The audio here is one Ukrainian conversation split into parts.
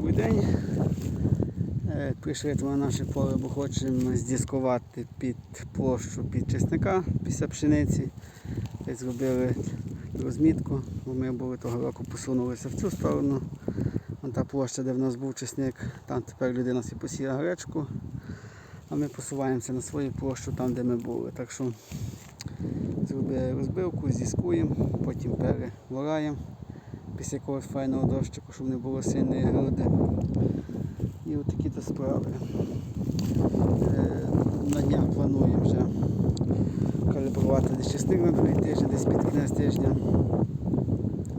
Добрий день. Е, Прийшли на наше поле, бо хочемо здіскувати під площу під чесника після пшениці. Десь зробили розмітку, бо ми були того року посунулися в цю сторону. Вон та площа, де в нас був чесник, там тепер людина собі посіяла гречку, а ми посуваємося на свою площу там, де ми були. Так що зробили розбивку, здіскуємо, потім перевораємо після якогось файного дощику, щоб не було сильної груди. І от то справи. Е, На днях плануємо вже калібрувати десь чесник на тиждень, десь під кінець тижня.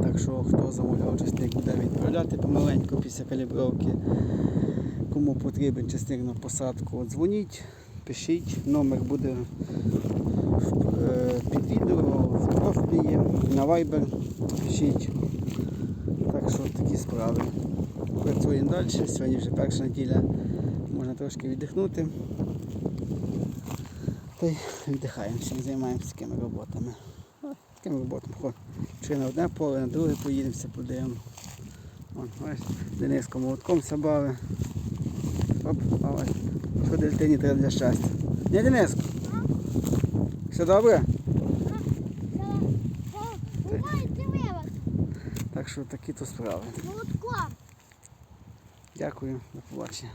Так що хто замовляв чесник, буде відправляти помаленьку після калібровки. Кому потрібен чесник на посадку, дзвоніть, пишіть, номер буде е, під відео, в профілі на Viber пишіть. Справи. Працюємо далі. Сьогодні вже перша неділя. Можна трошки віддихнути. Та й віддихаємося, займаємося такими роботами. Такими роботами. Хо, Чи на одне поле, на друге поїдемося, подивимо. Дениско молотком собави. Оп, ось. Що дитині треба для щастя. Не Дениско? Все добре? Так що такі то справи. Дякую, до побачення.